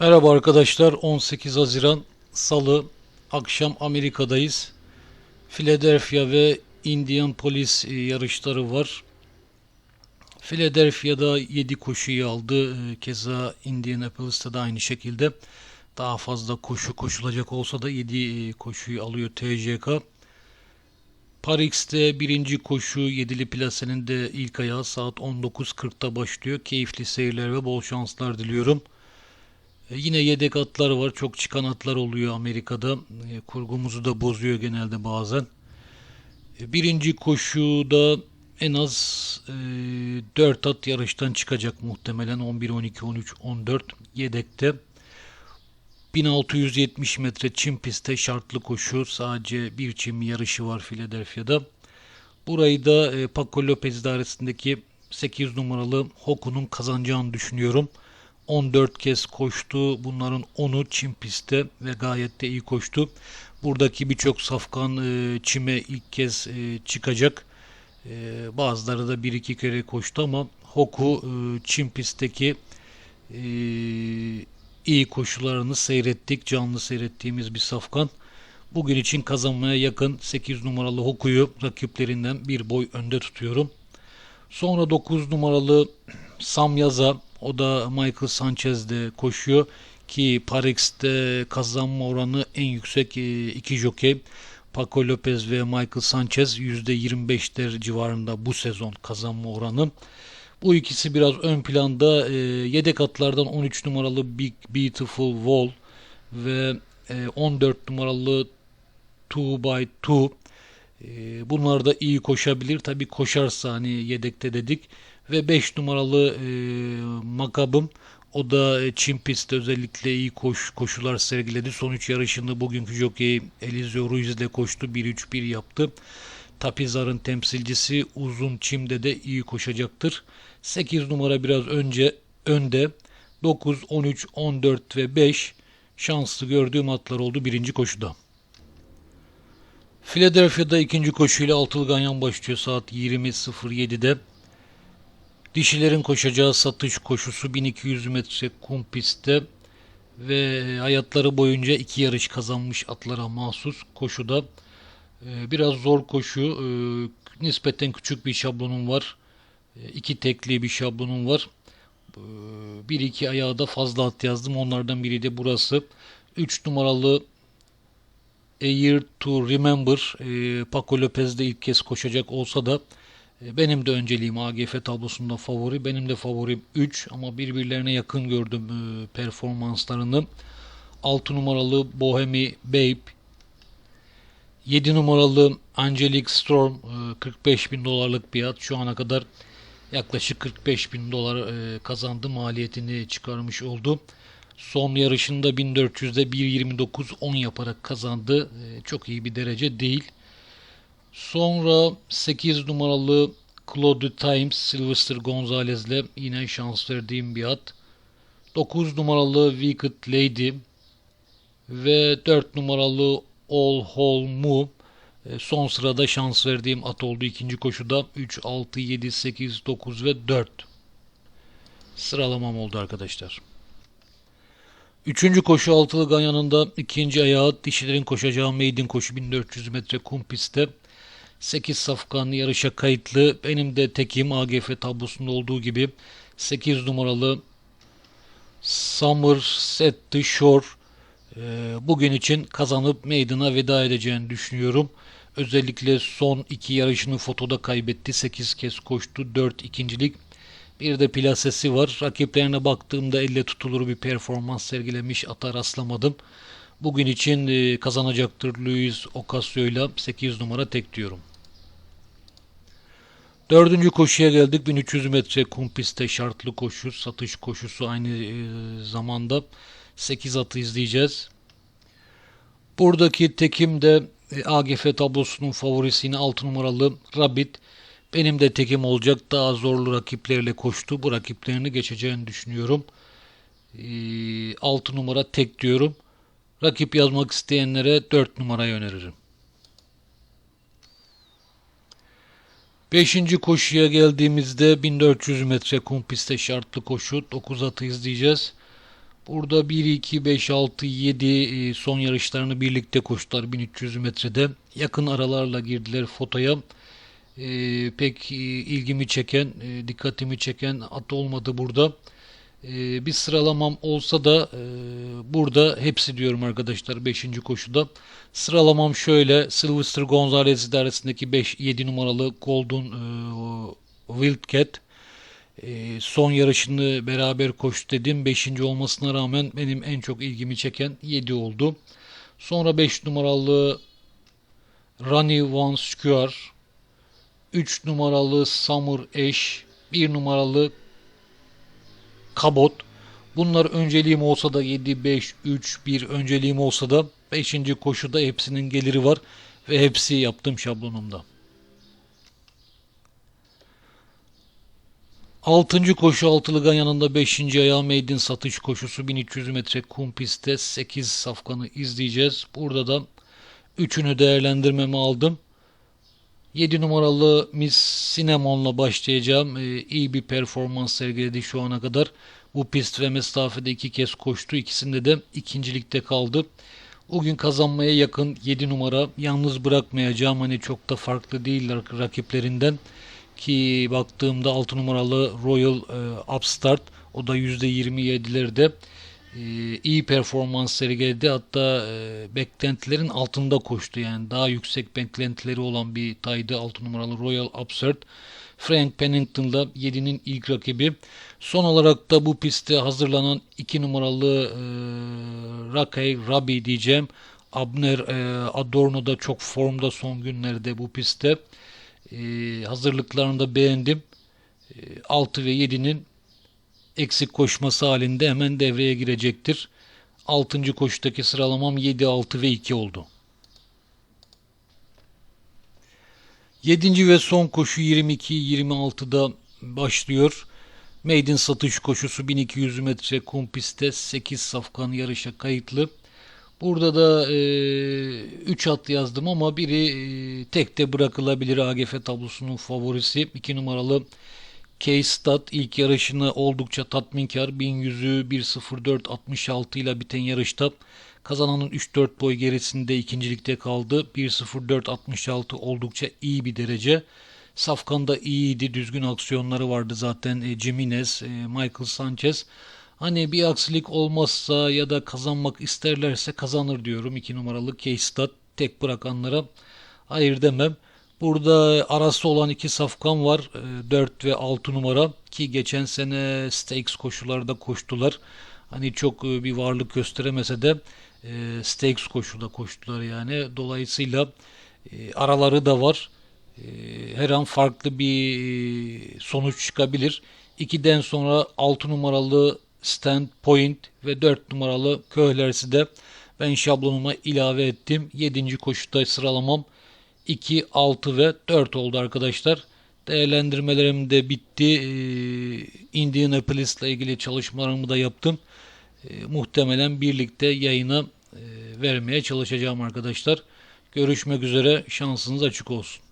Merhaba arkadaşlar. 18 Haziran Salı akşam Amerika'dayız. Philadelphia ve Indianapolis e, yarışları var. Philadelphia'da 7 koşuyu aldı. E, Keza Indianapolis'te de aynı şekilde. Daha fazla koşu koşulacak olsa da 7 koşuyu alıyor TCK. Parix'te birinci koşu yedili plasenin de ilk ayağı saat 19.40'da başlıyor. Keyifli seyirler ve bol şanslar diliyorum. E, Yine yedek atlar var. Çok çıkan atlar oluyor Amerika'da. E, Kurgumuzu da bozuyor genelde bazen. E, Birinci koşuda en az e, 4 at yarıştan çıkacak muhtemelen. 11, 12, 13, 14 yedekte. 1670 metre çim pistte şartlı koşu. Sadece bir çim yarışı var Philadelphia'da. Burayı da e, Paco Lopez idaresindeki 8 numaralı Hoku'nun kazanacağını düşünüyorum. 14 kez koştu. Bunların 10'u çim pistte ve gayet de iyi koştu. Buradaki birçok safkan e, çime ilk kez e, çıkacak. E, bazıları da bir iki kere koştu ama Hoku e, çim pistteki e, iyi koşularını seyrettik. Canlı seyrettiğimiz bir safkan. Bugün için kazanmaya yakın 8 numaralı Hoku'yu rakiplerinden bir boy önde tutuyorum. Sonra 9 numaralı Sam Yaza o da Michael Sanchez'de koşuyor ki Parix'te kazanma oranı en yüksek e, iki jokey. Paco Lopez ve Michael Sanchez %25'ler civarında bu sezon kazanma oranı. Bu ikisi biraz ön planda. E, yedek atlardan 13 numaralı Big Beautiful Wall ve e, 14 numaralı 2 by 2 e, bunlar da iyi koşabilir. Tabi koşarsa hani yedekte dedik. Ve 5 numaralı e, Makabım o da e, Çin pistte özellikle iyi koş, koşular sergiledi. Son 3 yarışında bugünkü jockey Elizio Ruiz ile koştu. 1-3-1 yaptı. Tapizar'ın temsilcisi uzun çimde de iyi koşacaktır. 8 numara biraz önce önde. 9, 13, 14 ve 5 şanslı gördüğüm atlar oldu birinci koşuda. Philadelphia'da ikinci koşuyla altılı ganyan başlıyor saat 20.07'de. Dişilerin koşacağı satış koşusu 1200 metre kum pistte ve hayatları boyunca iki yarış kazanmış atlara mahsus koşuda. Ee, Biraz zor koşu. Ee, Nispeten küçük bir şablonum var. Ee, İki tekli bir şablonum var. Bir iki ayağı da fazla at yazdım. Onlardan biri de burası. 3 numaralı A Year to Remember Paco Lopez de ilk kez koşacak olsa da benim de önceliğim AGF tablosunda favori. Benim de favorim 3 ama birbirlerine yakın gördüm e, performanslarını. 6 numaralı Bohemi Babe 7 numaralı Angelic Storm e, 45 bin dolarlık bir at. Şu ana kadar yaklaşık 45 bin dolar e, kazandı. Maliyetini çıkarmış oldu. Son yarışında 1400'de 1.29.10 yaparak kazandı. E, Çok iyi bir derece değil. Sonra 8 numaralı Claude Times Sylvester Gonzalez'le yine şans verdiğim bir at. 9 numaralı Wicked Lady ve 4 numaralı All Whole Mu e, son sırada şans verdiğim at oldu ikinci koşuda 3, 6, 7, 8, 9 ve 4 sıralamam oldu arkadaşlar. Üçüncü koşu altılı ganyanında ikinci ayağı dişilerin koşacağı maiden koşu 1400 metre kum pistte. 8 safkan yarışa kayıtlı. Benim de tekim AGF tablosunda olduğu gibi 8 numaralı Summer Set the Shore e, bugün için kazanıp meydan'a veda edeceğini düşünüyorum. Özellikle son iki yarışını fotoda kaybetti. 8 kez koştu. 4 ikincilik. Bir de plasesi var. Rakiplerine baktığımda elle tutulur bir performans sergilemiş ata rastlamadım. Bugün için e, kazanacaktır Luis Ocasio ile 8 numara tek diyorum. Dördüncü koşuya geldik. 1300 metre kum pistte şartlı koşu, satış koşusu aynı e, zamanda 8 atı izleyeceğiz. Buradaki tekim de e, AGF tablosunun favorisini 6 numaralı Rabbit. Benim de tekim olacak. Daha zorlu rakiplerle koştu. Bu rakiplerini geçeceğini düşünüyorum. 6 numara tek diyorum. Rakip yazmak isteyenlere 4 numarayı öneririm. Beşinci koşuya geldiğimizde 1400 metre kum pistte şartlı koşu 9 atı izleyeceğiz. Burada 1, 2, 5, 6, 7 e, son yarışlarını birlikte koştular 1300 metrede. Yakın aralarla girdiler fotoya. E, pek ilgimi çeken, e, dikkatimi çeken at olmadı burada. E, bir sıralamam olsa da e, burada hepsi diyorum arkadaşlar 5. koşuda. Sıralamam şöyle. Sylvester Gonzalez idaresindeki 5 7 numaralı Golden e, Wildcat e, son yarışını beraber koştu dedim. 5. olmasına rağmen benim en çok ilgimi çeken 7 oldu. Sonra 5 numaralı Rani Van Square 3 numaralı Summer Ash 1 numaralı Kabot Bunlar önceliğim olsa da 7, 5, 3, 1 önceliğim olsa da 5. koşuda hepsinin geliri var ve hepsi yaptım şablonumda. 6. koşu altılı ganyanında 5. ayağı maiden satış koşusu 1300 metre kum pistte 8 safkanı izleyeceğiz. Burada da 3'ünü değerlendirmemi aldım. 7 numaralı Miss Cinnamon başlayacağım. Ee, iyi bir performans sergiledi şu ana kadar. Bu pist ve mesafede iki kez koştu. İkisinde de ikincilikte kaldı. O gün kazanmaya yakın 7 numara. Yalnız bırakmayacağım. Hani çok da farklı değil rakiplerinden. Ki baktığımda 6 numaralı Royal e, Upstart o da %27'lerde e, iyi performans sergiledi. Hatta e, beklentilerin altında koştu. Yani daha yüksek beklentileri olan bir taydı 6 numaralı Royal Upstart. Frank Pennington'la 7'nin ilk rakibi. Son olarak da bu pistte hazırlanan 2 numaralı e, Rakay Rabi diyeceğim. Abner e, Adorno da çok formda son günlerde bu pistte. E, hazırlıklarını da beğendim. E, 6 ve 7'nin eksik koşması halinde hemen devreye girecektir. 6. koşudaki sıralamam 7, 6 ve 2 oldu. 7. ve son koşu 22-26'da başlıyor. Maiden satış koşusu 1200 metre kum pistte 8 safkan yarışa kayıtlı. Burada da 3 e, at yazdım ama biri e, tekte bırakılabilir AGF tablosunun favorisi. 2 numaralı K-Stat ilk yarışını oldukça tatminkar. 1100'ü 1.04.66 ile biten yarışta kazananın 3-4 boy gerisinde ikincilikte kaldı. 1.04.66 oldukça iyi bir derece. Safkan'da iyiydi. Düzgün aksiyonları vardı zaten. E, Jimenez, e, Michael Sanchez. Hani bir aksilik olmazsa ya da kazanmak isterlerse kazanır diyorum. 2 numaralı K-Stat tek bırakanlara hayır demem. Burada arası olan iki safkan var. 4 e, ve 6 numara ki geçen sene Stakes koşularda koştular. Hani çok e, bir varlık gösteremese de e, Stakes koşuda koştular yani. Dolayısıyla araları da var. Her an farklı bir sonuç çıkabilir. 2'den sonra 6 numaralı Stand Point ve 4 numaralı Köhlersi de ben şablonuma ilave ettim. 7. koşuda sıralamam 2, 6 ve 4 oldu arkadaşlar. Değerlendirmelerim de bitti. Ee, Indianapolis ile ilgili çalışmalarımı da yaptım. Ee, muhtemelen birlikte yayına e, vermeye çalışacağım arkadaşlar. Görüşmek üzere. Şansınız açık olsun.